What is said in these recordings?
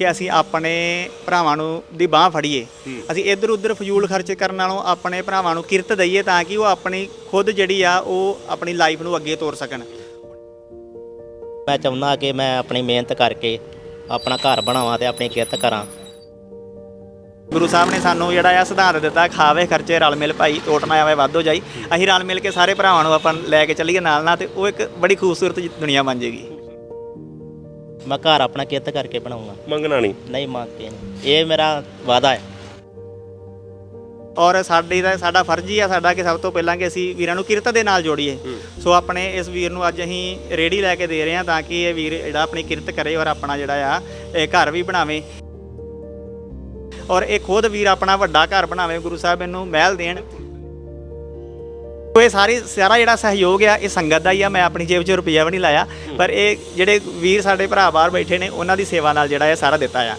ਕਿ ਅਸੀਂ ਆਪਣੇ ਭਰਾਵਾਂ ਨੂੰ ਦੀ ਬਾਹ ਫੜੀਏ। ਅਸੀਂ ਇੱਧਰ ਉੱਧਰ ਫਜ਼ੂਲ ਖਰਚ ਕਰਨ ਨਾਲੋਂ ਆਪਣੇ ਭਰਾਵਾਂ ਨੂੰ ਕਿਰਤ ਦਈਏ ਤਾਂ ਕਿ ਉਹ ਆਪਣੀ ਖੁਦ ਜਿਹੜੀ ਆ ਉਹ ਆਪਣੀ ਲਾਈਫ ਨੂੰ ਅੱਗੇ ਤੋਰ ਸਕਣ। ਮੈਂ ਚਾਹੁੰਦਾ ਕਿ ਮੈਂ ਆਪਣੀ ਮਿਹਨਤ ਕਰਕੇ ਆਪਣਾ ਘਰ ਬਣਾਵਾਂ ਤੇ ਆਪਣੀ ਕਿਰਤ ਕਰਾਂ। ਗੁਰੂ ਸਾਹਿਬ ਨੇ ਸਾਨੂੰ ਜਿਹੜਾ ਆ ਸਿਧਾਂਤ ਦਿੱਤਾ ਖਾਵੇ ਖਰਚੇ ਰਲ ਮਿਲ ਭਾਈ ਟੋਟ ਨਾ ਆਵੇ ਵਾਧੋ ਜਾਈ। ਅਸੀਂ ਰਲ ਮਿਲ ਕੇ ਸਾਰੇ ਭਰਾਵਾਂ ਨੂੰ ਆਪਾਂ ਲੈ ਕੇ ਚੱਲੀਏ ਨਾਲ ਨਾਲ ਤੇ ਉਹ ਇੱਕ ਬੜੀ ਖੂਬਸੂਰਤ ਦੁਨੀਆ ਬਣ ਜਾਏਗੀ ਮੈਂ ਘਰ ਆਪਣਾ ਕਿਰਤ ਕਰਕੇ ਬਣਾਉਂਗਾ। ਮੰਗਣਾ ਨਹੀਂ? ਨਹੀਂ ਮੰਗ ਕੇ ਨਹੀਂ। ਇਹ ਮੇਰਾ ਵਾਅਦਾ ਹੈ। ਔਰ ਸਾਡੀ ਦਾ ਸਾਡਾ ਫਰਜ਼ ਹੀ ਆ ਸਾਡਾ ਕਿ ਸਭ ਤੋਂ ਪਹਿਲਾਂ ਕਿ ਅਸੀਂ ਵੀਰਾਂ ਨੂੰ ਕਿਰਤ ਦੇ ਨਾਲ ਜੋੜੀਏ। ਸੋ ਆਪਣੇ ਇਸ ਵੀਰ ਨੂੰ ਅੱਜ ਅਸੀਂ ਰੇੜੀ ਲੈ ਕੇ ਦੇ ਰਹੇ ਹਾਂ ਤਾਂ ਕਿ ਇਹ ਵੀਰ ਜਿਹੜਾ ਆਪਣੀ ਕਿਰਤ ਕਰੇ ਔਰ ਆਪਣਾ ਜਿਹੜਾ ਆ ਇਹ ਘਰ ਵੀ ਬਣਾਵੇ। ਔਰ ਇਹ ਖੁਦ ਵੀਰ ਆਪਣਾ ਵੱਡਾ ਘਰ ਬਣਾਵੇ ਗੁਰੂ ਸਾਹਿਬ ਇਹਨੂੰ ਮਹਿਲ ਦੇਣ। ਇਹ ਸਾਰੀ ਸਾਰਾ ਜਿਹੜਾ ਸਹਿਯੋਗ ਆ ਇਹ ਸੰਗਤ ਦਾ ਹੀ ਆ ਮੈਂ ਆਪਣੀ ਜੇਬ 'ਚ ਰੁਪਈਆ ਵੀ ਨਹੀਂ ਲਾਇਆ। ਪਰ ਇਹ ਜਿਹੜੇ ਵੀਰ ਸਾਡੇ ਭਰਾ ਬਾਹਰ ਬੈਠੇ ਨੇ ਉਹਨਾਂ ਦੀ ਸੇਵਾ ਨਾਲ ਜਿਹੜਾ ਇਹ ਸਾਰਾ ਦਿੱਤਾ ਆ।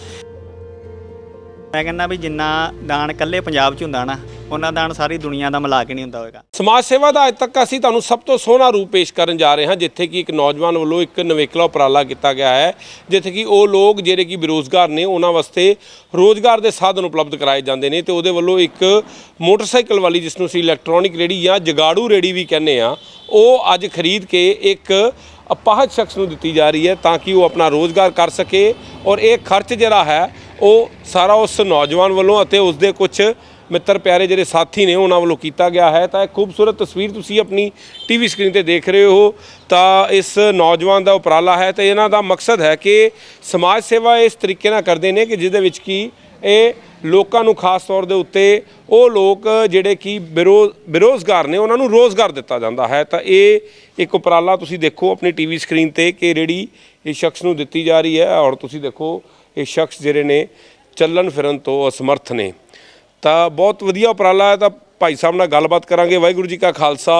ਮੈਂ ਕਹਿੰਦਾ ਵੀ ਜਿੰਨਾ ਦਾਨ ਇਕੱਲੇ ਪੰਜਾਬ 'ਚ ਹੁੰਦਾ ਨਾ ਉਹਨਾਂ ਦਾ ਸਾਰੀ ਦੁਨੀਆ ਦਾ ਮਿਲਾ ਕੇ ਨਹੀਂ ਹੁੰਦਾ ਹੋਏਗਾ। ਸਮਾਜ ਸੇਵਾ ਦਾ ਅੱਜ ਤੱਕ ਅਸੀਂ ਤੁਹਾਨੂੰ ਸਭ ਤੋਂ ਸੋਹਣਾ ਰੂਪ ਪੇਸ਼ ਕਰਨ ਜਾ ਰਹੇ ਹਾਂ, ਜਿੱਥੇ ਕਿ ਇੱਕ ਨੌਜਵਾਨ ਵੱਲੋਂ ਇੱਕ ਨਵੇਕਲਾ ਉਪਰਾਲਾ ਕੀਤਾ ਗਿਆ ਹੈ, ਜਿੱਥੇ ਕਿ ਉਹ ਲੋਕ ਜਿਹੜੇ ਕਿ ਬੇਰੋਜ਼ਗਾਰ ਨੇ, ਉਹਨਾਂ ਵਾਸਤੇ ਰੋਜ਼ਗਾਰ ਦੇ ਸਾਧਨ ਉਪਲਬਧ ਕਰਾਏ ਜਾਂਦੇ ਨੇ ਤੇ ਉਹਦੇ ਵੱਲੋਂ ਇੱਕ ਮੋਟਰਸਾਈਕਲ ਵਾਲੀ, ਜਿਸ ਨੂੰ ਅਸੀਂ ਇਲੈਕਟ੍ਰੋਨਿਕ ਰੇੜੀ ਜਾਂ ਜਗਾੜੂ ਰੇੜੀ ਵੀ ਕਹਿੰਦੇ ਆ ਉਹ ਅੱਜ ਖਰੀਦ ਕੇ ਇੱਕ ਅਪਾਹਜ ਸ਼ਖਸ ਨੂੰ ਦਿੱਤੀ ਜਾ ਰਹੀ ਹੈ ਤਾਂ ਕਿ ਉਹ ਆਪਣਾ ਰੋਜ਼ਗਾਰ ਕਰ ਸਕੇ ਔਰ ਇਹ ਖਰਚ ਜਿਹੜਾ ਹੈ, ਉਹ ਸਾਰਾ ਉਸ ਨੌਜਵਾਨ ਵੱਲੋਂ ਅਤੇ ਉਸ ਦੇ ਕੁਝ ਮਿੱਤਰ ਪਿਆਰੇ ਜਿਹੜੇ ਸਾਥੀ ਨੇ, ਉਹਨਾਂ ਵੱਲੋਂ ਕੀਤਾ ਗਿਆ ਹੈ। ਤਾਂ ਇਹ ਖੂਬਸੂਰਤ ਤਸਵੀਰ ਤੁਸੀਂ ਆਪਣੀ ਟੀਵੀ ਸਕਰੀਨ ਤੇ ਦੇਖ ਰਹੇ ਹੋ। ਤਾਂ ਇਸ ਨੌਜਵਾਨ ਦਾ ਉਪਰਾਲਾ ਹੈ ਤੇ ਇਹਨਾਂ ਦਾ ਮਕਸਦ ਹੈ ਕਿ ਸਮਾਜ ਸੇਵਾ ਇਸ ਤਰੀਕੇ ਨਾਲ ਕਰਦੇ ਨੇ ਕਿ ਜਿਹਦੇ ਵਿੱਚ ਕੀ ਇਹ ਲੋਕਾਂ ਨੂੰ ਖਾਸ ਤੌਰ ਦੇ ਉੱਤੇ ਉਹ ਲੋਕ ਜਿਹੜੇ ਕਿ ਬੇਰੋ, ਬੇਰੋਜ਼ਗਾਰ ਨੇ, ਉਹਨਾਂ ਨੂੰ ਰੋਜ਼ਗਾਰ ਦਿੱਤਾ ਜਾਂਦਾ ਹੈ। ਤਾਂ ਇਹ ਇੱਕ ਉਪਰਾਲਾ ਤੁਸੀਂ ਦੇਖੋ ਆਪਣੀ ਟੀਵੀ ਸਕਰੀਨ ਤੇ ਕਿ ਜਿਹੜੀ ਇਹ ਸ਼ਖਸ ਨੂੰ ਦਿੱਤੀ ਜਾ ਰਹੀ ਹੈ ਔਰ ਤੁਸੀਂ ਦੇਖੋ ਇਹ ਸ਼ਖਸ ਜਿਹੜੇ ਨੇ ਚੱਲਣ ਫਿਰਨ ਤੋਂ ਅਸਮਰਥ ਨੇ। ਤਾਂ ਬਹੁਤ ਵਧੀਆ ਉਪਰਾਲਾ ਹੈ ਤਾਂ ਭਾਈ ਸਾਹਿਬ ਨਾਲ ਗੱਲਬਾਤ ਕਰਾਂਗੇ। ਵਾਹਿਗੁਰੂ ਜੀ ਕਾ ਖਾਲਸਾ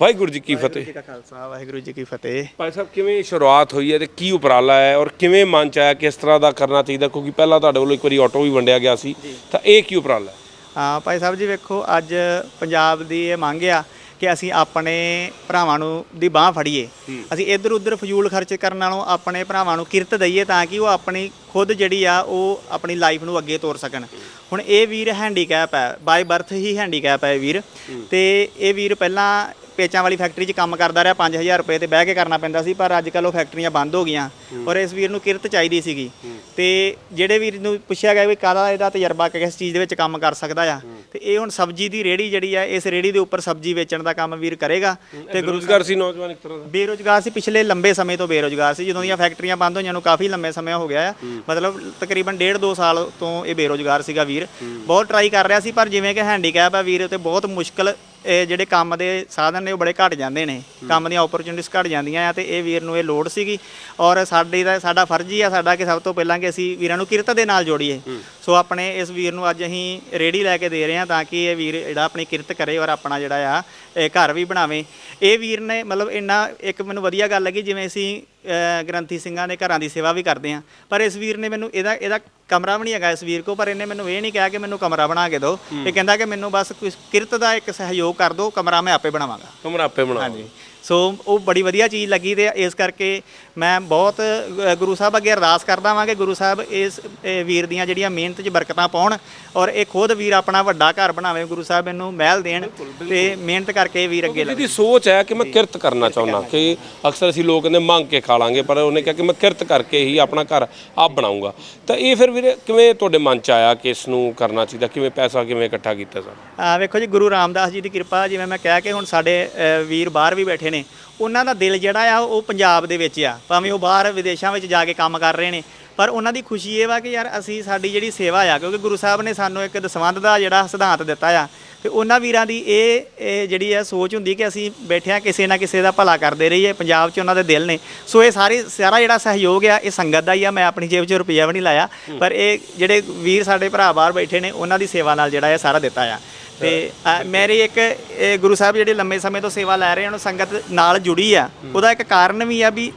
ਵਾਹਿਗੁਰੂ ਜੀ ਕੀ ਫਤਿਹ। ਜੀ ਕਾ ਖਾਲਸਾ ਵਾਹਿਗੁਰੂ ਜੀ ਕੀ ਫਤਿਹ। ਭਾਈ ਸਾਹਿਬ ਕਿਵੇਂ ਸ਼ੁਰੂਆਤ ਹੋਈ ਹੈ ਤੇ ਕੀ ਉਪਰਾਲਾ ਹੈ ਔਰ ਕਿਵੇਂ ਮਨ ਚ ਆਇਆ ਕਿਸ ਤਰ੍ਹਾਂ ਦਾ ਕਰਨਾ ਚਾਹੀਦਾ? ਕਿਉਂਕਿ ਪਹਿਲਾਂ ਤੁਹਾਡੇ ਵੱਲੋਂ ਇੱਕ ਵਾਰੀ ਆਟੋ ਵੀ ਵੰਡਿਆ ਗਿਆ ਸੀ। ਤਾਂ ਇਹ ਕੀ ਉਪਰਾਲਾ ਹੈ? ਹਾਂ ਭਾਈ ਸਾਹਿਬ ਜੀ ਵੇਖੋ ਅੱਜ ਪੰਜਾਬ ਦੀ ਇਹ ਮੰਗ ਆ ਕਿ ਅਸੀਂ ਆਪਣੇ ਭਰਾਵਾਂ ਨੂੰ ਦੀ ਬਾਹ ਫੜੀਏ। ਅਸੀਂ ਇੱਧਰ ਉੱਧਰ ਫਜ਼ੂਲ ਖਰਚ ਕਰਨ ਨਾਲੋਂ ਆਪਣੇ ਭਰਾਵਾਂ ਨੂੰ ਕਿਰਤ ਦਈਏ ਤਾਂ ਕਿ ਉਹ ਆਪਣੀ ਖੁਦ ਜਿਹੜੀ ਆ ਉਹ ਆਪਣੀ ਲਾਈਫ ਨੂੰ ਅੱਗੇ ਤੋਰ ਸਕਣ। ਹੁਣ ਇਹ ਵੀਰ ਹੈਂਡੀਕੈਪ ਹੈ ਬਾਈ ਬਰਥ ਹੀ ਹੈਂਡੀਕੈਪ ਹੈ ਇਹ ਵੀਰ। ਤੇ ਇਹ ਵੀਰ ਪਹਿਲਾਂ ਪੇਚਾਂ ਵਾਲੀ ਫੈਕਟਰੀ 'ਚ ਕੰਮ ਕਰਦਾ ਰਿਹਾ 5000 ਰੁਪਏ ਤੇ ਬਹਿ ਕੇ ਕਰਨਾ ਪੈਂਦਾ ਸੀ ਪਰ ਅੱਜ ਕੱਲ ਉਹ ਫੈਕਟਰੀਆਂ ਬੰਦ ਹੋ ਗਈਆਂ। ਔਰ ਇਸ ਵੀਰ ਨੂੰ ਕਿਰਤ ਚਾਹੀਦੀ ਸੀਗੀ। ਤੇ ਜਿਹੜੇ ਵੀਰ ਨੂੰ ਪੁੱਛਿਆ ਗਿਆ ਵੀ ਕਾਹਦਾ ਇਹਦਾ ਤਜਰਬਾ ਕਿਸ ਚੀਜ਼ ਦੇ ਵਿੱਚ ਕੰਮ ਕਰ ਸਕਦਾ ਆ ਤੇ ਇਹ ਹੁਣ ਸਬਜ਼ੀ ਦੀ ਰੇੜੀ ਜਿਹੜੀ ਆ ਇਸ ਰੇੜੀ ਦੇ ਉੱਪਰ ਸਬਜ਼ੀ ਵੇਚਣ ਦਾ ਕੰਮ ਵੀਰ ਕਰੇਗਾ। ਤੇ ਗੁਰੂ ਰੋਜ਼ਗਾਰ ਸੀ ਨੌਜਵਾਨ ਇੱਕ ਤਰ੍ਹਾਂ ਦਾ। ਬੇਰੋਜ਼ਗਾਰ ਸੀ ਪਿਛਲੇ ਲੰਬੇ ਸਮੇਂ ਤੋਂ ਬੇਰੋਜ਼ਗਾਰ ਸੀ। ਜਦੋਂ ਦੀਆਂ ਫੈਕਟਰੀਆਂ ਬੰਦ ਹੋਈਆਂ ਨੂੰ ਕਾਫੀ ਲੰਬੇ ਸਮੇਂ ਹੋ ਗਿਆ ਆ। ਮਤਲਬ ਤਕਰੀਬਨ ਡੇਢ ਦੋ ਸਾਲ ਤੋਂ ਇਹ ਬੇਰੋਜ਼ਗਾਰ ਸੀਗਾ ਵੀਰ। ਬਹੁਤ ਟਰਾਈ ਕਰ ਰਿਹਾ ਸੀ ਪਰ ਜਿਵੇਂ ਕਿ ਹੈਂਡੀਕੈਪ ਆ ਵੀਰ ਤੇ ਬਹੁਤ ਮੁਸ਼ਕਲ ਇਹ ਜਿਹੜੇ ਕੰਮ ਦੇ ਸਾਧਨ ਨੇ ਉਹ ਬੜੇ ਘਟ ਜਾਂਦੇ ਨੇ। ਕੰਮ ਦੀਆਂ ਓਪਰਚੁਨਿਟੀਆਂ ਘਟ ਜਾਂਦੀਆਂ ਆ ਤੇ ਇਹ ਵੀਰ ਨੂੰ ਇਹ ਲੋੜ ਸੀਗੀ। ਔਰ ਸਾਡੀ ਦਾ ਸਾਡਾ ਫਰਜ਼ ਹੀ ਆ ਸਾਡਾ ਕਿ ਸਭ ਤੋਂ ਪਹਿਲਾਂ ਕਿ ਅਸੀਂ ਵੀਰਾਂ ਨੂੰ ਕਿਰਤ ਦੇ ਨਾਲ ਜੋੜੀਏ। ਸੋ ਆਪਣੇ ਇਸ ਵੀਰ ਨੂੰ ਅੱਜ ਅਸੀਂ ਰੇੜੀ ਲੈ ਕੇ ਦੇ ਰਹੇ ਹਾਂ ਤਾਂ ਕਿ ਇਹ ਵੀਰ ਜਿਹੜਾ ਆਪਣੀ ਕਿਰਤ ਕਰੇ ਔਰ ਆਪਣਾ ਜਿਹੜਾ ਆ ਇਹ ਘਰ ਵੀ ਬਣਾਵੇ। ਇਹ ਵੀਰ ਨੇ ਮਤਲਬ ਇੰਨਾ ਇੱਕ ਮੈਨੂੰ ਵਧੀਆ ਗੱਲ ਲੱਗੀ ਜਿਵੇਂ ਅਸੀਂ ਗ੍ਰੰਥੀ ਸਿੰਘਾਂ ਦੇ ਘਰਾਂ ਦੀ ਸੇਵਾ ਵੀ ਕਰਦੇ ਹਾਂ। ਪਰ ਇਸ ਵੀਰ ਨੇ ਮੈਨੂੰ ਇਹਦਾ ਇਹਦਾ ਕਮਰਾ ਵੀ ਨਹੀਂ ਹੈਗਾ ਇਸ ਵੀਰ ਕੋ ਪਰ ਇਹਨੇ ਮੈਨੂੰ ਇਹ ਨਹੀਂ ਕਿਹਾ ਕਿ ਮੈਨੂੰ ਕਮਰਾ ਬਣਾ ਕੇ ਦਿਓ। ਇਹ ਕਹਿੰਦਾ ਕਿ ਮੈਨੂੰ ਬਸ ਕਿਰਤ ਦਾ ਇੱਕ ਸਹਿਯੋਗ ਕਰ ਦਿਓ ਕਮਰਾ ਮੈਂ ਆਪੇ ਬਣਾਵਾਂਗਾ। ਕਮਰਾ ਆਪੇ ਬਣਾ ਹਾਂਜੀ। ਸੋ ਉਹ ਬੜੀ ਵਧੀਆ ਚੀਜ਼ ਲੱਗੀ ਤੇ ਇਸ ਕਰਕੇ ਮੈਂ ਬਹੁਤ ਅ, ਗੁਰੂ ਸਾਹਿਬ ਅੱਗੇ ਅਰਦਾਸ ਕਰਦਾ ਵਾਂ ਕਿ ਗੁਰੂ ਸਾਹਿਬ ਇਸ ਵੀਰ ਦੀਆਂ ਜਿਹੜੀਆਂ ਮਿਹਨਤ 'ਚ ਬਰਕਤਾਂ ਪਾਉਣ ਔਰ ਇਹ ਖੁਦ ਵੀਰ ਆਪਣਾ ਵੱਡਾ ਘਰ ਬਣਾਵੇ ਗੁਰੂ ਸਾਹਿਬ ਇਹਨੂੰ ਮਹਿਲ ਦੇਣ ਤੇ ਮਿਹਨਤ ਕਰਕੇ ਵੀਰ ਅੱਗੇ ਜਿਹਦੀ ਸੋਚ ਹੈ ਕਿ ਮੈਂ ਕਿਰਤ ਕਰਨਾ ਚਾਹੁੰਦਾ ਕਿ ਅਕਸਰ ਅਸੀਂ ਲੋਕ ਕਹਿੰਦੇ ਮੰਗ ਕੇ ਖਾ ਲਾਂਗੇ ਪਰ ਉਹਨੇ ਕਿਹਾ ਕਿ ਮੈਂ ਕਿਰਤ ਕਰਕੇ ਹੀ ਆਪਣਾ ਘਰ ਆਪ ਬਣਾਉਂਗਾ। ਤਾਂ ਇਹ ਫਿਰ ਵੀਰੇ ਕਿਵੇਂ ਤੁਹਾਡੇ ਮਨ ਚ ਆਇਆ ਕਿ ਇਸ ਨੂੰ ਕਰਨਾ ਚਾਹੀਦਾ? ਕਿਵੇਂ ਪੈਸਾ ਕਿਵੇਂ ਇਕੱਠਾ ਕੀਤਾ ਸਰ? ਆ ਵੇਖੋ ਜੀ ਗੁਰੂ ਰਾਮਦਾਸ ਜੀ ਦੀ ਕਿਰਪਾ ਜਿਵੇਂ ਮੈਂ ਕਹਿ ਕੇ ਹੁਣ ਸਾਡੇ ਅ, ਵੀਰ ਬਾਹਰ ਵੀ ਬੈਠੇ ਨੇ ਉਹਨਾਂ ਦਾ ਦਿਲ ਜਿਹੜਾ ਆ, ਉਹ ਪੰਜਾਬ ਦੇ ਵਿੱਚ ਆ। ਭਾਵੇਂ ਉਹ ਬਾਹਰ ਵਿਦੇਸ਼ਾਂ ਵਿੱਚ ਜਾ ਕੇ ਕੰਮ ਕਰ ਰਹੇ ਨੇ। ਪਰ ਉਹਨਾਂ ਦੀ ਖੁਸ਼ੀ ਇਹ ਵਾ ਕਿ ਯਾਰ ਅਸੀਂ ਸਾਡੀ ਜਿਹੜੀ ਸੇਵਾ ਆ, ਕਿਉਂਕਿ ਗੁਰੂ ਸਾਹਿਬ ਨੇ ਸਾਨੂੰ ਇੱਕ ਦਸਵੰਧ ਦਾ ਜਿਹੜਾ ਸਿਧਾਂਤ ਦਿੱਤਾ ਆ ਤੇ ਉਹਨਾਂ ਵੀਰਾਂ ਦੀ ਇਹ ਇਹ ਜਿਹੜੀ ਹੈ ਸੋਚ ਹੁੰਦੀ ਕਿ ਅਸੀਂ ਬੈਠਿਆਂ ਕਿਸੇ ਨਾ ਕਿਸੇ ਦਾ ਭਲਾ ਕਰਦੇ ਰਹੀਏ ਪੰਜਾਬ 'ਚ ਉਹਨਾਂ ਦੇ ਦਿਲ ਨੇ। ਸੋ ਇਹ ਸਾਰੀ ਸਾਰਾ ਜਿਹੜਾ ਸਹਿਯੋਗ ਆ ਇਹ ਸੰਗਤ ਦਾ ਹੀ ਆ ਮੈਂ ਆਪਣੀ ਜੇਬ 'ਚ ਰੁਪਈਆ ਵੀ ਨਹੀਂ ਲਾਇਆ। ਪਰ ਇਹ ਜਿਹੜੇ ਵੀਰ ਸਾਡੇ ਭਰਾ ਬਾਹਰ ਬੈਠੇ ਨੇ ਉਹਨਾਂ ਦੀ ਸੇਵਾ ਨਾਲ ਜਿਹੜਾ ਇਹ ਸਾਰਾ ਦਿੱਤਾ ਆ। ਤੇ ਮੇਰੀ ਇੱਕ ਇਹ ਗੁਰੂ ਸਾਹਿਬ ਜਿਹੜੇ ਲੰਮੇ ਸਮੇਂ ਤੋਂ ਸੇਵਾ ਲੈ ਰਹੇ ਹਨ ਉਹ ਸੰਗਤ ਨਾਲ ਜੁੜੀ ਆ। ਉਹਦਾ ਇੱਕ ਕਾਰਨ ਵੀ ਆ ਵੀ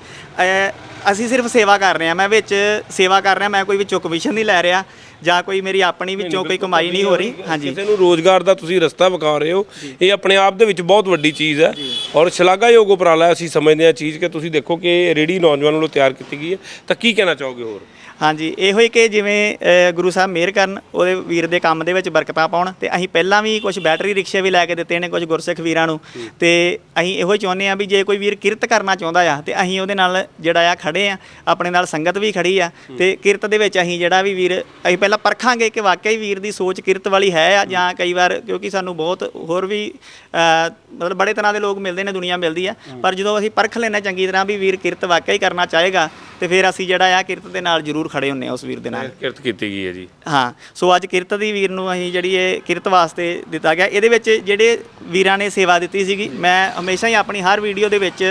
ਅਸੀਂ ਸਿਰਫ ਸੇਵਾ ਕਰ ਰਹੇ ਆ ਮੈਂ ਵਿੱਚ ਸੇਵਾ ਕਰ ਰਿਹਾ ਮੈਂ ਕੋਈ ਵਿੱਚੋਂ ਕਮਿਸ਼ਨ ਨਹੀਂ ਲੈ ਰਿਹਾ। ਜਾਂ ਕੋਈ ਮੇਰੀ ਆਪਣੀ ਵਿੱਚੋਂ ਕੋਈ ਕਮਾਈ ਨਹੀਂ ਹੋ ਰਹੀ? ਹਾਂਜੀ। ਕਿਸੇ ਨੂੰ ਰੋਜ਼ਗਾਰ ਦਾ ਤੁਸੀਂ ਰਸਤਾ ਵਿਖਾ ਰਹੇ ਹੋ। ਇਹ ਆਪਣੇ ਆਪ ਦੇ ਵਿੱਚ ਬਹੁਤ ਵੱਡੀ ਚੀਜ਼ ਹੈ ਔਰ ਸ਼ਲਾਘਾਯੋਗ ਉਪਰਾਲਾ ਹੈ, ਅਸੀਂ ਸਮਝਦੇ ਹਾਂ ਚੀਜ਼ ਕਿ ਤੁਸੀਂ ਦੇਖੋ ਕਿ ਰੇੜੀ ਨੌਜਵਾਨ ਵੱਲੋਂ ਤਿਆਰ ਕੀਤੀ ਗਈ ਹੈ। ਤਾਂ ਕੀ ਕਹਿਣਾ ਚਾਹੋਗੇ ਹੋਰ? ਹਾਂਜੀ ਇਹੋ ਹੀ ਕਿ ਜਿਵੇਂ ਅ, ਗੁਰੂ ਸਾਹਿਬ ਮਿਹਰ ਕਰਨ ਉਹਦੇ ਵੀਰ ਦੇ ਕੰਮ ਦੇ ਵਿੱਚ ਬਰਕਤਾਂ ਪਾਉਣ ਤੇ ਅਸੀਂ ਪਹਿਲਾਂ ਵੀ ਕੁਝ ਬੈਟਰੀ ਰਿਕਸ਼ੇ ਵੀ ਲੈ ਕੇ ਦਿੱਤੇ ਨੇ ਕੁਝ ਗੁਰਸਿੱਖ ਵੀਰਾਂ ਨੂੰ ਤੇ ਅਸੀਂ ਇਹੋ ਹੀ ਚਾਹੁੰਦੇ ਆ ਵੀ ਜੇ ਕੋਈ ਵੀਰ ਕਿਰਤ ਕਰਨਾ ਚਾਹੁੰਦਾ ਆ ਤੇ ਅਸੀਂ ਉਹਦੇ ਨਾਲ ਜਿਹੜਾ ਆ ਖੜੇ ਆ ਆਪਣੇ ਨਾਲ ਸੰਗਤ ਵੀ ਖੜੀ ਆ ਤੇ ਕਿਰਤ ਦੇ ਵਿੱਚ ਅਸੀਂ ਜਿਹੜਾ ਵੀ ਵੀਰ ਅਸੀਂ ਪਹਿਲਾਂ ਪਰਖਾਂਗੇ ਕਿ ਵਾਕਈ ਵੀਰ ਦੀ ਸੋਚ ਕਿਰਤ ਵਾਲੀ ਹੈ ਆ ਜਾਂ ਕਈ ਵਾਰ ਕਿਉਂਕਿ ਸਾਨੂੰ ਬਹੁਤ ਹੋਰ ਵੀ ਮਤਲਬ ਬੜੇ ਤਰ੍ਹਾਂ ਦੇ ਲੋਕ ਮਿਲਦੇ ਨੇ ਦੁਨੀਆ ਮਿਲਦੀ ਆ। ਪਰ ਜਦੋਂ ਅਸੀਂ ਪਰਖ ਲੈਣਾ ਚੰਗੀ ਤਰ੍ਹਾਂ ਵੀ ਵੀਰ ਕਿਰਤ ਵਾਕਈ ਕਰਨਾ ਚਾਹੇਗਾ ਤੇ ਫਿਰ ਅਸੀਂ ਜਿਹੜਾ ਆ ਕਿਰਤ ਦੇ ਨਾਲ ਜ਼ਰੂਰ ਖੜੇ ਹੁੰਨੇ ਆ ਉਸ ਵੀਰ ਦੇ ਨਾਲ। ਕਿਰਤ ਕੀਤੀ ਗਈ ਹੈ ਜੀ। ਹਾਂ ਸੋ ਅੱਜ ਕਿਰਤ ਦੀ ਵੀਰ ਨੂੰ ਅਸੀਂ ਜਿਹੜੀ ਇਹ ਕਿਰਤ ਵਾਸਤੇ ਦਿੱਤਾ ਗਿਆ। ਇਹਦੇ ਵਿੱਚ ਜਿਹੜੇ ਵੀਰਾਂ ਨੇ ਸੇਵਾ ਦਿੱਤੀ ਸੀਗੀ ਮੈਂ ਹਮੇਸ਼ਾ ਹੀ ਆਪਣੀ ਹਰ ਵੀਡੀਓ ਦੇ ਵਿੱਚ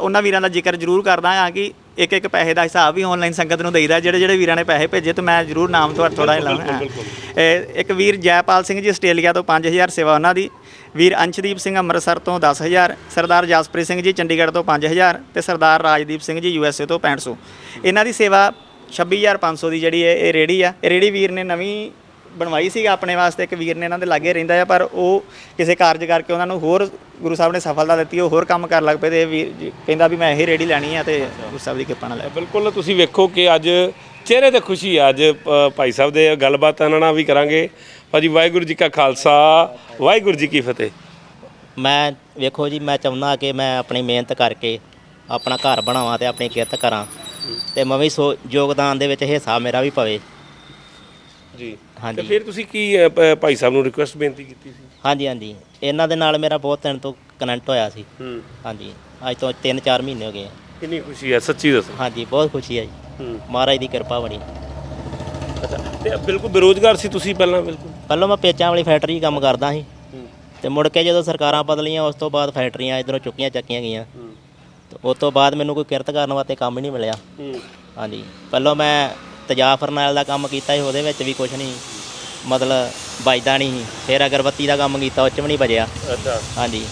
ਉਹਨਾਂ ਵੀਰਾਂ ਦਾ ਜ਼ਿਕਰ ਜ਼ਰੂਰ ਕਰਦਾ ਹਾਂ ਕਿ ਇੱਕ ਇੱਕ ਪੈਸੇ ਦਾ ਹਿਸਾਬ ਵੀ ਆਨਲਾਈਨ ਸੰਗਤ ਨੂੰ ਦੇਈਦਾ ਜਿਹੜੇ ਜਿਹੜੇ ਵੀਰਾਂ ਨੇ ਪੈਸੇ ਭੇਜੇ ਤੇ ਮੈਂ ਜ਼ਰੂਰ ਨਾਮ ਤੁਹਾਡਾ ਥੋੜਾ ਜਿਹਾ ਲਾਵਾਂ। ਇਹ ਇੱਕ ਵੀਰ ਜੈਪਾਲ ਸਿੰਘ ਜੀ ਆਸਟ੍ਰੇਲੀਆ ਤੋਂ 5000 ਸੇਵਾ ਉਹਨਾਂ ਦੀ। ਵੀਰ ਅੰਸ਼ਦੀਪ ਸਿੰਘ ਅੰਮ੍ਰਿਤਸਰ ਤੋਂ 10000 ਸਰਦਾਰ ਜਸਪ੍ਰੀਤ ਸਿੰਘ ਜੀ ਚੰਡੀਗੜ੍ਹ ਤੋਂ 5000 ਤੇ ਸਰਦਾਰ ਰਾਜਦੀਪ ਸਿੰਘ ਜੀ ਯੂਐਸਏ ਤੋਂ 6500 ਇਹਨਾਂ ਦੀ ਸੇਵਾ 26500 ਦੀ ਜਿਹੜੀ ਇਹ ਇਹ ਰੇੜੀ ਆ। ਇਹ ਰੇੜੀ ਵੀਰ ਨੇ ਨਵੀਂ ਬਣਵਾਈ ਸੀਗਾ ਆਪਣੇ ਵਾਸਤੇ। ਇੱਕ ਵੀਰ ਨੇ ਇਹਨਾਂ ਦੇ ਲਾਗੇ ਰਹਿੰਦਾ ਆ, ਪਰ ਉਹ ਕਿਸੇ ਕਾਰਜ ਕਰਕੇ ਉਹਨਾਂ ਨੂੰ ਹੋਰ ਗੁਰੂ ਸਾਹਿਬ ਨੇ ਸਫਲਤਾ ਦਿੱਤੀ, ਉਹ ਹੋਰ ਕੰਮ ਕਰਨ ਲੱਗ ਪਏ ਤੇ ਇਹ ਵੀਰ ਜੀ ਕਹਿੰਦਾ ਵੀ ਮੈਂ ਇਹ ਰੇੜੀ ਲੈਣੀ ਆ ਤੇ ਗੁਰੂ ਸਾਹਿਬ ਦੀ ਕਿਰਪਾ ਨਾਲ ਲੈ ਬਿਲਕੁਲ, ਤੁਸੀਂ ਵੇਖੋ ਕਿ ਅੱਜ ਚਿਹਰੇ ਤੇ ਖੁਸ਼ੀ ਆ। ਅੱਜ ਭਾਈ ਸਾਹਿਬ ਦੇ ਗੱਲਬਾਤ ਇਹਨਾਂ ਨਾਲ ਵੀ ਕਰਾਂਗੇ। ਭਾਜੀ ਵਾਹਿਗੁਰੂ ਜੀ ਕਾ ਖਾਲਸਾ ਵਾਹਿਗੁਰੂ ਜੀ ਕੀ ਫਤਿਹ। ਮੈਂ ਵੇਖੋ ਜੀ ਮੈਂ ਚਾਹੁੰਦਾ ਕਿ ਮੈਂ ਆਪਣੀ ਮਿਹਨਤ ਕਰਕੇ ਆਪਣਾ ਘਰ ਬਣਾਵਾਂ ਤੇ ਆਪਣੀ ਕਿਰਤ ਕਰਾਂ। ਤੇ ਮੈਂ ਵੀ ਸੋ ਯੋਗਦਾਨ ਦੇ ਵਿੱਚ ਹਿੱਸਾ ਮੇਰਾ ਵੀ ਪਵੇ। ਜੀ। ਹਾਂਜੀ। ਫਿਰ ਤੁਸੀਂ ਕੀ ਅ, ਪ- ਭਾਈ ਸਾਹਿਬ ਨੂੰ ਰਿਕੁਐਸਟ ਬੇਨਤੀ ਕੀਤੀ ਸੀ? ਹਾਂਜੀ ਹਾਂਜੀ। ਇਹਨਾਂ ਦੇ ਨਾਲ ਮੇਰਾ ਬਹੁਤ ਦਿਨ ਤੋਂ ਕਨੈਕਟ ਹੋਇਆ ਸੀ। ਹੂੰ। ਹਾਂਜੀ। ਅੱਜ ਤੋਂ 3-4 ਮਹੀਨੇ ਹੋ ਗਏ। ਆ। ਕਿੰਨੀ ਖੁਸ਼ੀ ਹੈ ਸੱਚੀ ਦੱਸੋ। ਹਾਂਜੀ ਬਹੁਤ ਖੁਸ਼ੀ ਹੈ ਜੀ। ਮਹਾਰਾਜ ਦੀ ਕਿਰਪਾ ਬਣੀ। ਅੱਛਾ ਤੇ ਬਿਲਕੁਲ ਬੇਰੋਜ਼ਗਾਰ ਸੀ ਤੁਸੀਂ ਪਹਿਲਾਂ ਬਿਲਕੁਲ? ਪਹਿਲਾਂ ਮੈਂ ਪੇਚਾਂ ਵਾਲੀ ਫੈਕਟਰੀ 'ਚ ਕੰਮ ਕਰਦਾ ਸੀ। ਤੇ ਮੁੜ ਕੇ ਜਦੋਂ ਸਰਕਾਰਾਂ ਬਦਲੀਆਂ ਉਸ ਤੋਂ ਬਾਅਦ ਫੈਕਟਰੀਆਂ ਇਧਰੋਂ ਚੁੱਕੀਆਂ ਚੱਕੀਆਂ ਗਈਆਂ। ਤੇ ਉਸ ਤੋਂ ਬਾਅਦ ਮੈਨੂੰ ਕੋਈ ਕਿਰਤ ਕਰਨ ਵਾਸਤੇ ਕੰਮ ਹੀ ਨਹੀਂ ਮਿਲਿਆ। ਹਾਂਜੀ। ਪਹਿਲਾਂ ਮੈਂ ਤੇਜਾਬ ਨਾਲ ਦਾ ਕੰਮ ਕੀਤਾ ਸੀ ਉਹਦੇ ਵਿੱਚ ਵੀ ਕੁਝ ਨਹੀਂ। ਮਤਲਬ ਬਚਦਾ ਨਹੀਂ ਸੀ। ਫਿਰ ਅਗਰਬੱਤੀ ਦਾ ਕੰਮ ਕੀਤਾ ਉਹ 'ਚ ਵੀ ਨਹੀਂ ਬਜਿਆ ਅੱਛਾ। ਹਾਂਜੀ।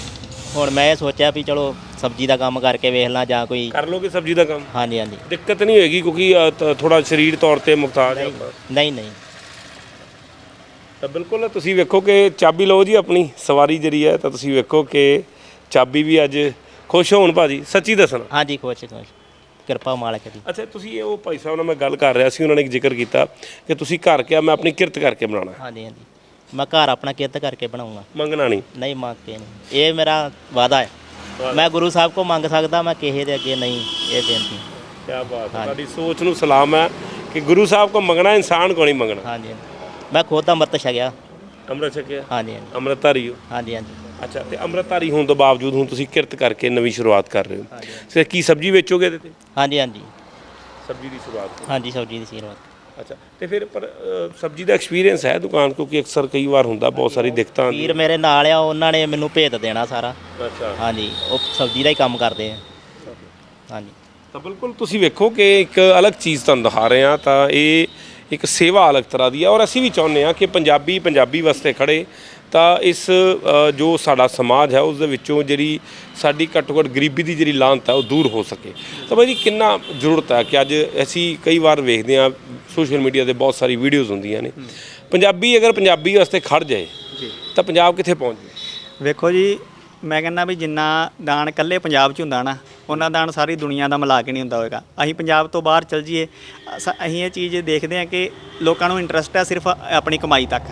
ਹੁਣ ਮੈਂ ਇਹ ਸੋਚਿਆ ਵੀ ਚਲੋ ਸਬਜ਼ੀ ਦਾ ਕੰਮ ਕਰਕੇ ਵੇਖ ਲਾਂ ਜਾਂ ਕੋਈ ਕਰ ਲੋਗੇ ਸਬਜ਼ੀ ਦਾ ਕੰਮ? ਹਾਂਜੀ ਹਾਂਜੀ। ਦਿੱਕਤ ਨਹੀਂ ਹੋਏਗੀ ਕਿਉਂਕਿ ਥੋੜਾ ਸਰੀਰ ਤੌਰ ਤੇ ਮੁਕਤਾਜ ਹੈ। ਨਹੀਂ ਨਹੀਂ ਤਾਂ ਬਿਲਕੁਲ ਤੁਸੀਂ ਵੇਖੋ ਕਿ ਚਾਬੀ ਲਓ ਜੀ ਆਪਣੀ ਸਵਾਰੀ ਜਿਹੜੀ ਹੈ ਤਾਂ ਤੁਸੀਂ ਵੇਖੋ ਕਿ ਚਾਬੀ ਵੀ ਅੱਜ ਖੁਸ਼ ਹੋਣ ਭਾਜੀ ਸੱਚੀ ਦੱਸਣਾ। ਹਾਂਜੀ ਖੁਸ਼ ਖੁਸ਼। ਕਿਰਪਾ ਮਾਲਕ ਦੀ। ਅੱਛਾ ਤੁਸੀਂ ਇਹ ਉਹ ਭਾਈ ਸਾਹਿਬ ਨਾਲ ਮੈਂ ਗੱਲ ਕਰ ਰਿਹਾ ਸੀ ਉਹਨਾਂ ਨੇ ਇੱਕ ਜ਼ਿਕਰ ਕੀਤਾ ਕਿ ਤੁਸੀਂ ਘਰ ਕਿਹਾ ਮੈਂ ਆਪਣੀ ਕਿਰਤ ਕਰਕੇ ਬਣਾਉਣਾ। ਹਾਂਜੀ ਹਾਂਜੀ। ਮੈਂ ਘਰ ਆਪਣਾ ਕਿਰਤ ਕਰਕੇ ਬਣਾਉਂਗਾ। ਮੰਗਣਾ ਨਹੀਂ? ਨਹੀਂ ਮੰਗ ਕੇ ਨਹੀਂ। ਇਹ ਮੇਰਾ ਵਾਦਾ ਹੈ। ਮੈਂ ਗੁਰੂ ਸਾਹਿਬ ਕੋ ਮੰਗ ਸਕਦਾ ਮੈਂ ਕਿਸੇ ਦੇ ਅੱਗੇ ਨਹੀਂ ਇਹ ਬੇਨਤੀ। ਕੀ ਬਾਤ ਹੈ। ਤੁਹਾਡੀ ਸੋਚ ਨੂੰ ਸਲਾਮ ਹੈ ਕਿ ਗੁਰੂ ਸਾਹਿਬ ਕੋ ਮੰਗਣਾ ਇਨਸਾਨ ਕੋ ਨਹੀਂ ਮੰਗਣਾ। ਹਾਂਜੀ। ਮੈਂ ਖੁਦ ਅੰਮ੍ਰਿਤ ਛਕਿਆ। ਅੰਮ੍ਰਿਤ ਛਕਿਆ? ਹਾਂਜੀ ਹਾਂਜੀ। ਅੰਮ੍ਰਿਤਧਾਰੀ ਹੋ? ਹਾਂਜੀ ਹਾਂਜੀ। ਅੱਛਾ ਤੇ ਅੰਮ੍ਰਿਤਧਾਰੀ ਹੋਣ ਤੋਂ ਬਾਵਜੂਦ ਹੁਣ ਤੁਸੀਂ ਕਿਰਤ ਕਰਕੇ ਨਵੀਂ ਸ਼ੁਰੂਆਤ ਕਰ ਰਹੇ ਹੋ। ਤੇ ਕੀ ਸਬਜ਼ੀ ਵੇਚੋਗੇ ਇਹਦੇ ਤੇ? ਹਾਂਜੀ ਹਾਂਜੀ। ਸਬਜ਼ੀ ਦੀ ਸ਼ੁਰੂਆਤ। ਹਾਂਜੀ ਸਬਜ਼ੀ ਦੀ ਸੀਰਤ ਅੱਛਾ ਤੇ ਫਿਰ ਪਰ ਸਬਜ਼ੀ ਦਾ ਐਕਸਪੀਰੀਅੰਸ ਹੈ ਦੁਕਾਨ ਕਿਉਂਕਿ ਅਕਸਰ ਕਈ ਵਾਰ ਹੁੰਦਾ ਬਹੁਤ ਸਾਰੀ ਦਿੱਕਤਾਂ ਵੀਰ ਮੇਰੇ ਨਾਲ ਆ ਉਹਨਾਂ ਨੇ ਮੈਨੂੰ ਭੇਤ ਦੇਣਾ ਸਾਰਾ। ਅੱਛਾ। ਹਾਂਜੀ ਉਹ ਸਬਜ਼ੀ ਦਾ ਹੀ ਕੰਮ ਕਰਦੇ ਆ। ਹਾਂਜੀ। ਤਾਂ ਬਿਲਕੁਲ ਤੁਸੀਂ ਵੇਖੋ ਕਿ ਇੱਕ ਅਲੱਗ ਚੀਜ਼ ਤੁਹਾਨੂੰ ਦਿਖਾ ਰਹੇ ਹਾਂ ਤਾਂ ਇਹ ਇੱਕ ਸੇਵਾ ਅਲੱਗ ਤਰ੍ਹਾਂ ਦੀ ਹੈ ਔਰ ਅਸੀਂ ਵੀ ਚਾਹੁੰਦੇ ਹਾਂ ਕਿ ਪੰਜਾਬੀ ਪੰਜਾਬੀ ਵਾਸਤੇ ਖੜੇ। ਤਾਂ ਇਸ ਜੋ ਸਾਡਾ ਸਮਾਜ ਹੈ ਉਸ ਦੇ ਵਿੱਚੋਂ ਜਿਹੜੀ ਸਾਡੀ ਘੱਟੋ ਘੱਟ ਗਰੀਬੀ ਦੀ ਜਿਹੜੀ ਲਾਂਤ ਹੈ ਉਹ ਦੂਰ ਹੋ ਸਕੇ। ਤਾਂ ਬਾਈ ਜੀ ਕਿੰਨਾ ਜ਼ਰੂਰਤ ਹੈ ਕਿ ਅੱਜ ਅਸੀਂ ਕਈ ਵਾਰ ਵੇਖਦੇ ਹਾਂ ਸੋਸ਼ਲ ਮੀਡੀਆ ਤੇ ਬਹੁਤ ਸਾਰੀ ਵੀਡੀਓਜ਼ ਹੁੰਦੀਆਂ ਨੇ। ਪੰਜਾਬੀ ਅਗਰ ਪੰਜਾਬੀ ਵਾਸਤੇ ਖੜ ਜਾਏ ਤਾਂ ਪੰਜਾਬ ਕਿੱਥੇ ਪਹੁੰਚ ਜਾਏ? ਵੇਖੋ ਜੀ ਮੈਂ ਕਹਿੰਦਾ ਵੀ ਜਿੰਨਾ ਦਾਨ ਇਕੱਲੇ ਪੰਜਾਬ 'ਚ ਹੁੰਦਾ ਨਾ ਉਹਨਾਂ ਦਾਨ ਸਾਰੀ ਦੁਨੀਆ ਦਾ ਮਿਲਾ ਕੇ ਨਹੀਂ ਹੁੰਦਾ ਹੋਵੇਗਾ ਅਸੀਂ ਪੰਜਾਬ ਤੋਂ ਬਾਹਰ ਚਲ ਜਾਈਏ ਅਸ- ਇਹ ਚੀਜ਼ ਦੇਖਦੇ ਹਾਂ ਕਿ ਲੋਕਾਂ ਨੂੰ ਇੰਟਰਸਟ ਹੈ ਸਿਰਫ ਆਪਣੀ ਕਮਾਈ ਤੱਕ।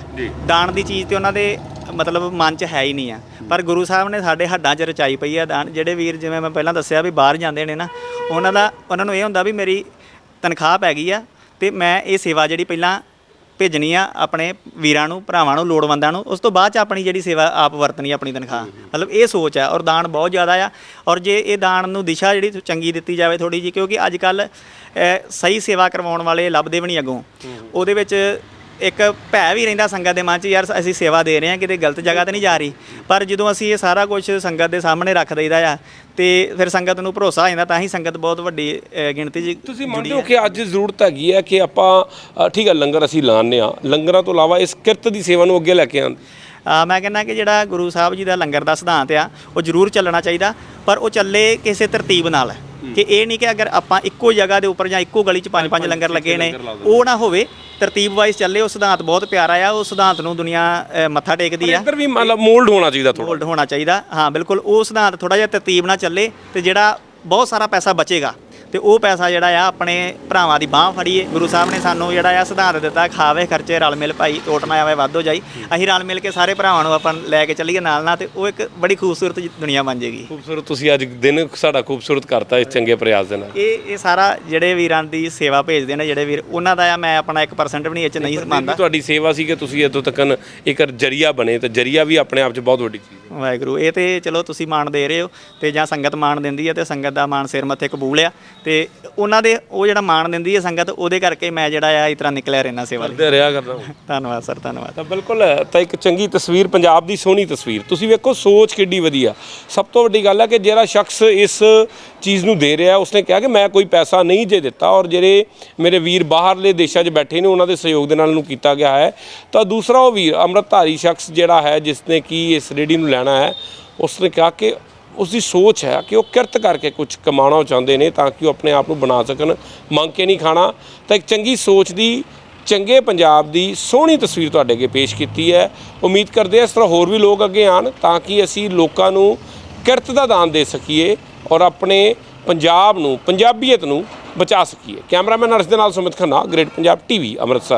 ਦਾਨ ਦੀ ਚੀਜ਼ ਤੇ ਉਹਨਾਂ ਦੇ ਮਤਲਬ ਮਨ 'ਚ ਹੈ ਹੀ ਨਹੀਂ ਆ। ਪਰ ਗੁਰੂ ਸਾਹਿਬ ਨੇ ਸਾਡੇ ਹੱਡਾਂ 'ਚ ਰਚਾਈ ਪਈ ਆ ਦਾਨ। ਜਿਹੜੇ ਵੀਰ ਜਿਵੇਂ ਮੈਂ ਪਹਿਲਾਂ ਦੱਸਿਆ ਵੀ ਬਾਹਰ ਜਾਂਦੇ ਨੇ ਨਾ ਉਹਨਾਂ ਦਾ ਉਹਨਾਂ ਨੂੰ ਇਹ ਹੁੰਦਾ ਵੀ ਮੇਰੀ ਤਨਖਾਹ ਪੈ ਗਈ ਆ ਤੇ ਮੈਂ ਇਹ ਸੇਵਾ ਜਿਹੜੀ ਪਹਿਲਾਂ ਭੇਜਣੀ ਆ ਆਪਣੇ ਵੀਰਾਂ ਨੂੰ ਭਰਾਵਾਂ ਨੂੰ ਲੋੜਵੰਦਾਂ ਨੂੰ ਉਸ ਤੋਂ ਬਾਅਦ ਚ ਆਪਣੀ ਜਿਹੜੀ ਸੇਵਾ ਆਪ ਵਰਤਣੀ ਆ ਆਪਣੀ ਤਨਖਾਹ। ਮਤਲਬ ਇਹ ਸੋਚ ਹੈ ਔਰ ਦਾਨ ਬਹੁਤ ਜ਼ਿਆਦਾ ਆ ਔਰ ਜੇ ਇਹ ਦਾਨ ਨੂੰ ਦਿਸ਼ਾ ਜਿਹੜੀ ਚੰਗੀ ਦਿੱਤੀ ਜਾਵੇ ਥੋੜੀ ਜੀ ਕਿਉਂਕਿ ਅੱਜ ਕੱਲ ਸਹੀ ਸੇਵਾ ਕਰਵਾਉਣ ਵਾਲੇ ਲੱਭਦੇ ਵੀ ਨਹੀਂ ਅੱਗੋਂ। ਉਹਦੇ ਵਿੱਚ ਇੱਕ ਭੈ ਵੀ ਰਹਿੰਦਾ ਸੰਗਤ ਦੇ ਮਨ 'ਚ ਯਾਰ ਅਸੀਂ ਸੇਵਾ ਦੇ ਰਹੇ ਹਾਂ ਕਿਤੇ ਗਲਤ ਜਗ੍ਹਾ ਤੇ ਨਹੀਂ ਜਾ ਰਹੀ। ਪਰ ਜਦੋਂ ਅਸੀਂ ਇਹ ਸਾਰਾ ਕੁਝ ਸੰਗਤ ਦੇ ਸਾਹਮਣੇ ਰੱਖ ਦਈਦਾ ਆ ਤੇ ਫਿਰ ਸੰਗਤ ਨੂੰ ਭਰੋਸਾ ਆ ਜਾਂਦਾ ਤਾਂ ਹੀ ਸੰਗਤ ਬਹੁਤ ਵੱਡੀ ਅ, ਗਿਣਤੀ 'ਚ ਤੁਸੀਂ ਮੰਨਦੇ ਹੋ ਕਿ ਅੱਜ ਜ਼ਰੂਰਤ ਹੈਗੀ ਹੈ ਕਿ ਆਪਾਂ ਅ, ਠੀਕ ਹੈ ਲੰਗਰ ਅਸੀਂ ਲਾਉਂਦੇ ਆ ਲੰਗਰਾਂ ਤੋਂ ਇਲਾਵਾ ਇਸ ਕਿਰਤ ਦੀ ਸੇਵਾ ਨੂੰ ਅੱਗੇ ਲੈ ਕੇ ਆਉਂਦੇ। ਆ ਮੈਂ ਕਹਿੰਦਾ ਕਿ ਜਿਹੜਾ ਗੁਰੂ ਸਾਹਿਬ ਜੀ ਦਾ ਲੰਗਰ ਦਾ ਸਿਧਾਂਤ ਆ ਉਹ ਜ਼ਰੂਰ ਚੱਲਣਾ ਚਾਹੀਦਾ ਪਰ ਉਹ ਚੱਲੇ ਕਿਸੇ ਤਰਤੀਬ ਨਾਲ। ਕਿ ਇਹ ਨਹੀਂ ਕਿ ਅਗਰ ਆਪਾਂ ਇੱਕੋ ਜਗ੍ਹਾ ਦੇ ਉੱਪਰ ਜਾਂ ਇੱਕੋ ਗਲੀ 'ਚ ਪੰਜ ਪੰਜ ਲੰਗਰ ਲੱਗੇ ਨੇ ਉਹ ਨਾ। ਹੋਵੇ। ਤਰਤੀਬ ਵਾਈਜ਼ ਚੱਲੇ ਉਹ ਸਿਧਾਂਤ ਬਹੁਤ ਪਿਆਰਾ ਆ ਉਹ ਸਿਧਾਂਤ ਨੂੰ ਦੁਨੀਆ ਮੱਥਾ ਟੇਕਦੀ ਆ। ਇੱਧਰ ਵੀ ਮਤਲਬ ਮੋਲਡ ਹੋਣਾ ਚਾਹੀਦਾ ਥੋੜਾ ਹੋਲਡ ਹੋਣਾ ਚਾਹੀਦਾ। ਹਾਂ ਬਿਲਕੁਲ ਉਹ ਸਿਧਾਂਤ ਥੋੜਾ ਜਿਹਾ ਤਰਤੀਬ ਨਾਲ ਚੱਲੇ ਤੇ ਜਿਹੜਾ ਬਹੁਤ ਸਾਰਾ ਪੈਸਾ ਬਚੇਗਾ। ਤੇ ਉਹ ਪੈਸਾ ਜਿਹੜਾ ਆ ਆਪਣੇ ਭਰਾਵਾਂ ਦੀ ਬਾਹ ਫੜੀਏ। ਗੁਰੂ ਸਾਹਿਬ ਨੇ ਸਾਨੂੰ ਜਿਹੜਾ ਆ ਸਿਧਾਂਤ ਦਿੱਤਾ ਖਾਵੇ ਖਰਚੇ ਰਲ ਮਿਲ ਭਾਈ ਟੋਟਣਾ ਆਵੇ ਵਾਧੋ ਜਾਈ। ਅਸੀਂ ਰਲ ਮਿਲ ਕੇ ਸਾਰੇ ਭਰਾਵਾਂ ਨੂੰ ਆਪਾਂ ਲੈ ਕੇ ਚੱਲੀਏ ਨਾਲ ਨਾਲ ਤੇ ਉਹ ਇੱਕ ਬੜੀ ਖੂਬਸੂਰਤ ਦੁਨੀਆ ਬਣ ਜਾਏਗੀ ਖੂਬਸੂਰਤ ਤੁਸੀਂ ਅੱਜ ਦਿਨ ਸਾਡਾ ਖੂਬਸੂਰਤ ਕਰਤਾ ਇਸ ਚੰਗੇ ਪ੍ਰਯਾਸ ਦੇ ਨਾਲ। ਇਹ ਇਹ ਸਾਰਾ ਜਿਹੜੇ ਵੀਰਾਂ ਦੀ ਸੇਵਾ ਭੇਜਦੇ ਨੇ ਜਿਹੜੇ ਵੀਰ ਉਹਨਾਂ ਦਾ ਆ ਮੈਂ ਆਪਣਾ 1% ਵੀ ਨਹੀਂ ਇਹ ਚ ਨਹੀਂ ਮੰਨਦਾ। ਤੁਹਾਡੀ ਸੇਵਾ ਸੀ ਕਿ ਤੁਸੀਂ ਇੱਥੋਂ ਤੱਕਨ ਇੱਕ ਜਰੀਆ ਬਣੇ ਤੇ ਜਰੀਆ ਵੀ ਆਪਣੇ ਆਪ 'ਚ ਬਹੁਤ ਵੱਡੀ ਚੀਜ਼ ਹੈ। ਵਾਹਿਗੁਰੂ ਇਹ ਤੇ ਚਲੋ ਤੁਸੀਂ ਮਾਣ ਦੇ ਰਹੇ ਹੋ ਤੇ ਜਾਂ ਸੰਗਤ ਮਾਣ ਦਿੰਦੀ ਹੈ ਤੇ ਸੰਗਤ ਦਾ ਮਾਣ ਸਿਰ ਮੱਥੇ ਕਬੂਲ ਆ। ਤੇ ਉਹਨਾਂ ਦੇ ਉਹ ਜਿਹੜਾ ਮਾਣ ਦਿੰਦੀ ਹੈ ਸੰਗਤ ਉਹਦੇ ਕਰਕੇ ਮੈਂ ਜਿਹੜਾ ਆ ਇਸ ਤਰ੍ਹਾਂ ਨਿਕਲਿਆ ਰਹਿਣਾ ਸੇਵਾ ਲਈ। ਕਰਦੇ ਰਿਹਾ ਕਰਨਾ ਧੰਨਵਾਦ ਸਰ ਧੰਨਵਾਦ। ਤਾਂ ਬਿਲਕੁਲ ਤਾਂ ਇੱਕ ਚੰਗੀ ਤਸਵੀਰ ਪੰਜਾਬ ਦੀ ਸੋਹਣੀ ਤਸਵੀਰ। ਤੁਸੀਂ ਵੇਖੋ ਸੋਚ ਕਿੱਡੀ ਵਧੀਆ। ਸਭ ਤੋਂ ਵੱਡੀ ਗੱਲ ਹੈ ਕਿ ਜਿਹੜਾ ਸ਼ਖਸ ਇਸ ਚੀਜ਼ ਨੂੰ ਦੇ ਰਿਹਾ ਉਸਨੇ ਕਿਹਾ ਕਿ ਮੈਂ ਕੋਈ ਪੈਸਾ ਨਹੀਂ ਜੇ ਦਿੱਤਾ ਔਰ ਜਿਹੜੇ ਮੇਰੇ ਵੀਰ ਬਾਹਰਲੇ ਦੇਸ਼ਾਂ 'ਚ ਬੈਠੇ ਨੇ ਉਹਨਾਂ ਦੇ ਸਹਿਯੋਗ ਦੇ ਨਾਲ ਨੂੰ ਕੀਤਾ ਗਿਆ ਹੈ। ਤਾਂ ਦੂਸਰਾ ਉਹ ਵੀਰ ਅੰਮ੍ਰਿਤਧਾਰੀ ਸ਼ਖਸ ਜਿਹੜਾ ਹੈ ਜਿਸ ਨੇ ਕੀ ਇਸ ਰੇਡੀ ਨੂੰ ਲੈਣਾ ਹੈ ਉਸਨੇ ਕਿਹਾ ਕਿ ਉਸ ਦੀ ਸੋਚ ਹੈ ਕਿ ਉਹ ਕਿਰਤ ਕਰਕੇ ਕੁਝ ਕਮਾਉਣਾ ਚਾਹੁੰਦੇ ਨੇ ਤਾਂ ਕਿ ਉਹ ਆਪਣੇ ਆਪ ਨੂੰ ਬਣਾ ਸਕਣ, ਮੰਗ ਕੇ ਨਹੀਂ ਖਾਣਾ। ਤਾਂ ਇੱਕ ਚੰਗੀ ਸੋਚ ਦੀ, ਚੰਗੇ ਪੰਜਾਬ ਦੀ ਸੋਹਣੀ ਤਸਵੀਰ ਤੁਹਾਡੇ ਅੱਗੇ ਪੇਸ਼ ਕੀਤੀ ਹੈ। ਉਮੀਦ ਕਰਦੇ ਹਾਂ ਇਸ ਤਰ੍ਹਾਂ ਹੋਰ ਵੀ ਲੋਕ ਅੱਗੇ ਆਣ ਤਾਂ ਕਿ ਅਸੀਂ ਲੋਕਾਂ ਨੂੰ ਕਿਰਤ ਦਾ ਦਾਨ ਦੇ ਸਕੀਏ ਔਰ ਆਪਣੇ ਪੰਜਾਬ ਨੂੰ, ਪੰਜਾਬੀਅਤ ਨੂੰ ਬਚਾ ਸਕੀਏ। ਕੈਮਰਾਮੈਨ ਅਰਸ਼ ਦੇ ਨਾਲ ਸੁਮਿਤ ਖੰਨਾ, ਗ੍ਰੇਟ ਪੰਜਾਬ ਟੀਵੀ, ਅੰਮ੍ਰਿਤਸਰ।